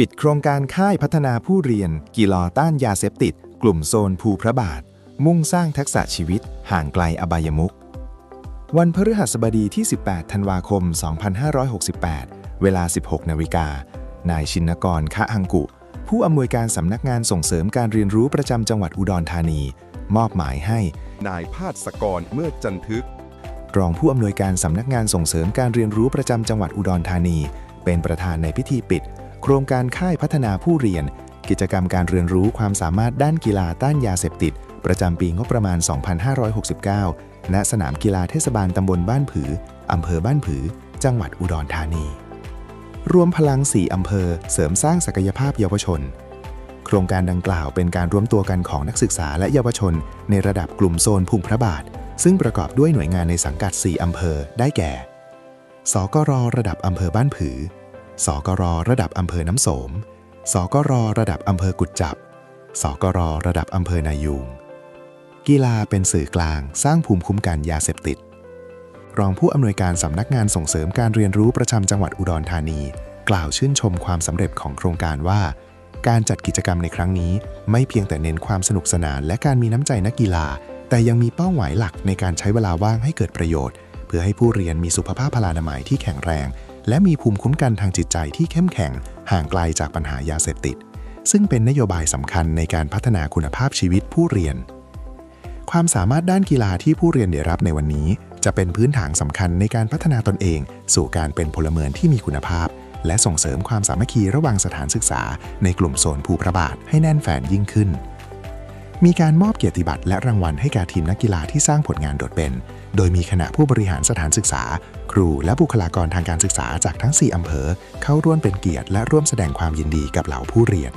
ปิดโครงการค่ายพัฒนาผู้เรียน กีฬาต้านยาเสพติด กลุ่มโซนภูพระบาท มุ่งสร้างทักษะชีวิต ห่างไกลอบายมุขวันพฤหัสบดีที่ 18 ธันวาคม 2568 เวลา 16 นาฬิกา นายชินกรคะหังกุ ผู้อำนวยการสำนักงานส่งเสริมการเรียนรู้ประจำจังหวัดอุดรธานี มอบหมายให้ นายพาสกรเมื่อจันทึก รองผู้อำนวยการสำนักงานส่งเสริมการเรียนรู้ประจำจังหวัดอุดรธานี เป็นประธานในพิธีปิด โครงการค่ายพัฒนาผู้เรียน กิจกรรมการเรียนรู้ความสามารถด้านกีฬาต้านยาเสพติด ประจำปีงบประมาณ 2569 ณ สนามกีฬาเทศบาลตำบลบ้านผือ อำเภอบ้านผือ จังหวัดอุดรธานี รวมพลัง 4 อำเภอ เสริมสร้างศักยภาพเยาวชน โครงการดังกล่าวเป็นการรวมตัวกันของนักศึกษาและเยาวชน ในระดับกลุ่มโซนพุงพระบาท ซึ่งประกอบด้วยหน่วยงานในสังกัด 4 อำเภอ ได้แก่ สกรระดับอำเภอบ้านผือ สกรระดับอำเภอน้ำโสม สกรระดับอำเภอกุดจับ สกรระดับอำเภอนายูง กีฬาเป็นสื่อกลางสร้างภูมิคุ้มกันยาเสพติด รองผู้อำนวยการสำนักงานส่งเสริมการเรียนรู้ประจำจังหวัดอุดรธานี กล่าวชื่นชมความสำเร็จของโครงการว่า การจัดกิจกรรมในครั้งนี้ ไม่เพียงแต่เน้นความสนุกสนานและการมีน้ำใจนักกีฬา แต่ยังมีเป้าหมายหลักในการใช้เวลาว่างให้เกิดประโยชน์ เพื่อให้ผู้เรียนมีสุขภาพพลานามัยที่แข็งแรง และมีภูมิคุ้มกันทางจิตใจที่เข้มแข็งห่างไกลจากปัญหายาเสพติด ซึ่งเป็นนโยบายสำคัญในการพัฒนาคุณภาพชีวิตผู้เรียน ความสามารถด้านกีฬาที่ผู้เรียนได้รับในวันนี้ จะเป็นพื้นฐานสำคัญในการพัฒนาตนเอง สู่การเป็นพลเมืองที่มีคุณภาพ และส่งเสริมความสามัคคีระหว่างสถานศึกษา ในกลุ่มโซนภูพระบาทให้แน่นแฟนยิ่งขึ้น มีการมอบเกียรติบัตรและรางวัลให้แก่ทีมนักกีฬาที่สร้างผลงานโดดเด่น โดยมีคณะผู้บริหารสถานศึกษา ครูและบุคลากรทางการศึกษาจากทั้ง 4 อำเภอ เข้าร่วมเป็นเกียรติและร่วมแสดงความยินดีกับเหล่าผู้เรียน